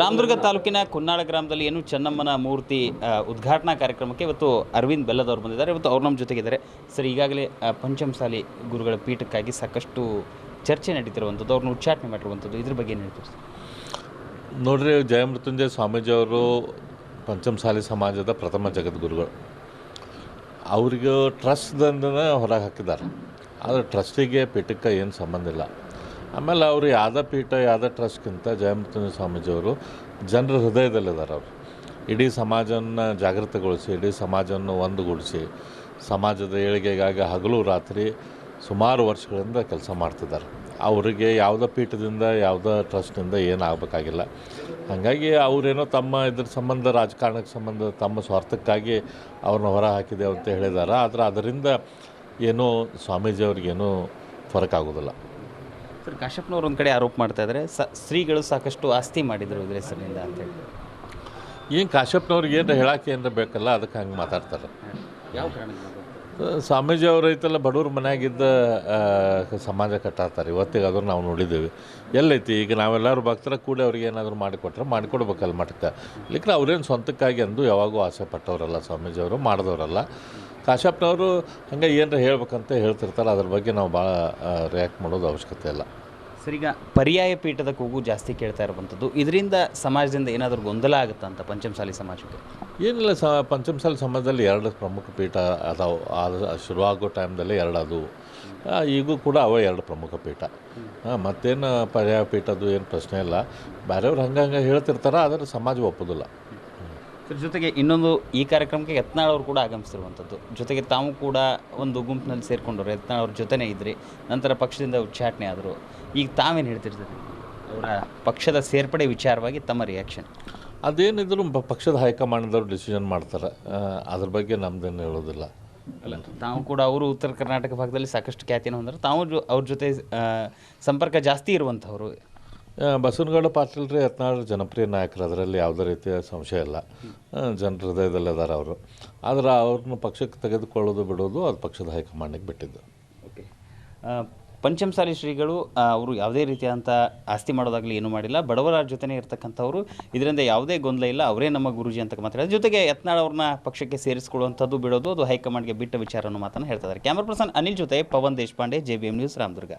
ರಾಮದುರ್ಗ ತಾಲೂಕಿನ ಕುನ್ನಾಳ ಗ್ರಾಮದಲ್ಲಿ ಏನು ಚೆನ್ನಮ್ಮನ ಮೂರ್ತಿ ಉದ್ಘಾಟನಾ ಕಾರ್ಯಕ್ರಮಕ್ಕೆ ಇವತ್ತು ಅರವಿಂದ್ ಬೆಲ್ಲದವ್ರು ಬಂದಿದ್ದಾರೆ. ಇವತ್ತು ಅವ್ರು ನಮ್ಮ ಜೊತೆಗಿದ್ದಾರೆ. ಸರ್ ಈಗಾಗಲೇ ಪಂಚಮಸಾಲಿ ಗುರುಗಳ ಪೀಠಕ್ಕಾಗಿ ಸಾಕಷ್ಟು ಚರ್ಚೆ ನಡೀತಿರುವಂಥದ್ದು ಅವ್ರನ್ನ ಉಚ್ಚಾಟನೆ ಮಾಡಿರುವಂಥದ್ದು. ಇದ್ರ ಬಗ್ಗೆ ಏನು ಹೇಳ್ತೀವಿ ಸರ್? ನೋಡ್ರಿ ಜಯಮೃತ್ಯುಂಜಯ ಸ್ವಾಮೀಜಿಯವರು ಪಂಚಮಸಾಲಿ ಸಮಾಜದ ಪ್ರಥಮ ಜಗದ್ಗುರುಗಳು ಅವ್ರಿಗೆ ಟ್ರಸ್ಟ್ದಿಂದ ಹೊರಗೆ ಹಾಕಿದ್ದಾರೆ. ಆದರೆ ಟ್ರಸ್ಟಿಗೆ ಪೀಠಕ್ಕೆ ಏನು ಸಂಬಂಧ ಇಲ್ಲ. ಆಮೇಲೆ ಅವರು ಯಾವ ಪೀಠ ಯಾವ ಟ್ರಸ್ಟ್ಗಿಂತ ಜಯಮೃತ್ಯುಂಜಯ ಸ್ವಾಮೀಜಿಯವರು ಜನರ ಹೃದಯದಲ್ಲಿದ್ದಾರೆ ಅವರು. ಇಡೀ ಸಮಾಜವನ್ನು ಜಾಗೃತಗೊಳಿಸಿ, ಇಡೀ ಸಮಾಜವನ್ನು ಒಂದುಗೂಡಿಸಿ, ಸಮಾಜದ ಏಳಿಗೆಗಾಗಿ ಹಗಲು ರಾತ್ರಿ ಸುಮಾರು ವರ್ಷಗಳಿಂದ ಕೆಲಸ ಮಾಡ್ತಿದ್ದಾರೆ. ಅವರಿಗೆ ಯಾವುದೇ ಪೀಠದಿಂದ, ಯಾವುದೇ ಟ್ರಸ್ಟಿಂದ ಏನು ಆಗಬೇಕಾಗಿಲ್ಲ. ಹಾಗಾಗಿ ಅವರೇನೋ ತಮ್ಮ ಇದ್ರ ಸಂಬಂಧ, ರಾಜಕಾರಣಕ್ಕೆ ಸಂಬಂಧ, ತಮ್ಮ ಸ್ವಾರ್ಥಕ್ಕಾಗಿ ಅವ್ರನ್ನ ಹೊರ ಹಾಕಿದೆ ಅಂತ ಹೇಳಿದ್ದಾರೆ. ಆದರೆ ಅದರಿಂದ ಏನೂ ಸ್ವಾಮೀಜಿಯವ್ರಿಗೇನೂ ಫರಕ್ ಆಗೋದಿಲ್ಲ ಸರ್ ಕಾಶ್ಯಪ್ನವ್ರು ಒಂದು ಕಡೆ ಆರೋಪ ಮಾಡ್ತಾ ಇದ್ದಾರೆ ಸ ಶ್ರೀಗಳು ಸಾಕಷ್ಟು ಆಸ್ತಿ ಮಾಡಿದರು ಇದ್ರ ಹೆಸರಿನಿಂದ ಅಂತೇಳಿ ಏನು ಕಾಶ್ಯಪ್ನವ್ರಿಗೆ ಏನು ಹೇಳಕ್ಕೆ ಏನಾರ ಬೇಕಲ್ಲ ಅದಕ್ಕೆ ಹಂಗೆ ಮಾತಾಡ್ತಾರೆ. ಯಾವ ಕಾರಣ ಸ್ವಾಮೀಜಿ ಅವರು ಐತಲ್ಲ ಬಡವ್ರ ಮನೆಯಾಗಿದ್ದ ಸಮಾಜ ಕಟ್ಟಾತಾರೆ ಇವತ್ತಿಗೆ ಅದನ್ನು ನಾವು ನೋಡಿದ್ದೀವಿ. ಎಲ್ಲೈತಿ? ಈಗ ನಾವೆಲ್ಲರೂ ಭಕ್ತರ ಕೂಡ ಅವ್ರಿಗೆ ಏನಾದರೂ ಮಾಡಿಕೊಟ್ರೆ ಮಾಡಿಕೊಡ್ಬೇಕಲ್ಲ ಮಠಕ್ಕೆ. ಇಲ್ಲಿಕ್ರೆ ಅವ್ರೇನು ಸ್ವಂತಕ್ಕಾಗಿ ಅಂದು ಯಾವಾಗೂ ಆಸೆ ಪಟ್ಟವರಲ್ಲ ಸ್ವಾಮೀಜಿಯವರು ಮಾಡಿದವರಲ್ಲ. ಕಾಶ್ಯಪ್ನವರು ಹಂಗೆ ಏನರ ಹೇಳ್ಬೇಕಂತ ಹೇಳ್ತಿರ್ತಾರೆ ಅದ್ರ ಬಗ್ಗೆ ನಾವು ಭಾಳ ರಿಯಾಕ್ಟ್ ಮಾಡೋದು ಅವಶ್ಯಕತೆ ಇಲ್ಲ. ಸರಿ ಈಗ ಪರ್ಯಾಯ ಪೀಠದ ಕೂಗು ಜಾಸ್ತಿ ಕೇಳ್ತಾ ಇರುವಂಥದ್ದು ಇದರಿಂದ ಸಮಾಜದಿಂದ ಏನಾದರೂ ಗೊಂದಲ ಆಗುತ್ತಾ ಅಂತ ಪಂಚಮಸಾಲಿ ಸಮಾಜಕ್ಕೆ? ಏನಿಲ್ಲ ಸ ಪಂಚಮಸಾಲಿ ಸಮಾಜದಲ್ಲಿ ಎರಡು ಪ್ರಮುಖ ಪೀಠ ಅದಾವು ಅದು ಶುರುವಾಗೋ ಟೈಮ್ದಲ್ಲಿ ಎರಡು ಅದು. ಈಗೂ ಕೂಡ ಅವ ಎರಡು ಪ್ರಮುಖ ಪೀಠ. ಹಾಂ ಮತ್ತೇನು ಪರ್ಯಾಯ ಪೀಠದ್ದು ಏನು ಪ್ರಶ್ನೆ ಇಲ್ಲ. ಬೇರೆಯವ್ರು ಹಂಗೆ ಹಂಗೆ ಹೇಳ್ತಿರ್ತಾರೆ ಆದರೆ ಸಮಾಜ ಒಪ್ಪೋದಿಲ್ಲ. ಇದ್ರ ಜೊತೆಗೆ ಇನ್ನೊಂದು ಈ ಕಾರ್ಯಕ್ರಮಕ್ಕೆ ಯತ್ನಾಳ್ ಅವರು ಕೂಡ ಆಗಮಿಸಿರುವಂಥದ್ದು ಜೊತೆಗೆ ತಾವು ಕೂಡ ಒಂದು ಗುಂಪಿನಲ್ಲಿ ಸೇರಿಕೊಂಡವ್ರು ಯತ್ನಾಳ್ ಅವ್ರ ಜೊತೆನೇ ಇದ್ರಿ ನಂತರ ಪಕ್ಷದಿಂದ ಉಚ್ಚಾಟನೆ ಆದರು. ಈಗ ತಾವೇನು ಹೇಳ್ತಿರ್ತೀರಿ? ಅವರ ಪಕ್ಷದ ಸೇರ್ಪಡೆ ವಿಚಾರವಾಗಿ ತಮ್ಮ ರಿಯಾಕ್ಷನ್ ಅದೇನಿದ್ರು ಪಕ್ಷದ ಹೈಕಮಾಂಡ್ದವ್ರು ಡಿಸಿಷನ್ ಮಾಡ್ತಾರೆ. ಅದ್ರ ಬಗ್ಗೆ ನಮ್ದೇನು ಹೇಳೋದಿಲ್ಲ. ಅಲ್ಲ. ತಾವು ಕೂಡ ಅವರು ಉತ್ತರ ಕರ್ನಾಟಕ ಭಾಗದಲ್ಲಿ ಸಾಕಷ್ಟು ಖ್ಯಾತಿಯನ್ನು ಹೊಂದಿದ್ರು ತಾವು ಅವ್ರ ಜೊತೆ ಸಂಪರ್ಕ ಜಾಸ್ತಿ ಇರುವಂಥವ್ರು. ಬಸವನಗೌಡ ಪಾಟೀಲ್ ರೀ ಜನಪ್ರಿಯ ನಾಯಕರು, ಅದರಲ್ಲಿ ಯಾವುದೇ ರೀತಿಯ ಸಂಶಯ ಇಲ್ಲ. ಜನರ ಹೃದಯದಲ್ಲಿ ಅದಾರ ಅವರು. ಆದರೆ ಅವ್ರನ್ನ ಪಕ್ಷಕ್ಕೆ ತೆಗೆದುಕೊಳ್ಳೋದು, ಬಿಡೋದು ಅದು ಪಕ್ಷದ ಹೈಕಮಾಂಡಿಗೆ ಬಿಟ್ಟಿದ್ದು. ಓಕೆ. ಪಂಚಮಸಾಲಿ ಶ್ರೀಗಳು ಅವರು ಯಾವುದೇ ರೀತಿಯಾದಂಥ ಆಸ್ತಿ ಮಾಡೋದಾಗಲಿ ಏನೂ ಮಾಡಿಲ್ಲ. ಬಡವರ ಜೊತೆನೇ ಇರ್ತಕ್ಕಂಥವ್ರು. ಇದರಿಂದ ಯಾವುದೇ ಗೊಂದಲ ಇಲ್ಲ. ಅವರೇ ನಮ್ಮ ಗುರುಜಿ ಅಂತ ಮಾತಾಡಿದ್ರು ಜೊತೆಗೆ ಯತ್ನಾಳ್ ಅವ್ರನ್ನ ಪಕ್ಷಕ್ಕೆ ಸೇರಿಸ್ಕೊಳ್ಳುವಂಥದ್ದು, ಬಿಡೋದು, ಅದು ಹೈಕಮಾಂಡ್ಗೆ ಬಿಟ್ಟ ವಿಚಾರ ಅನ್ನೋ ಮಾತನ್ನು ಇದ್ದಾರೆ. ಕ್ಯಾಮ್ರಾ ಪರ್ಸನ್ ಅನಿಲ್ ಜೊತೆ Pavan Deshpande, J B M news Ramdurg.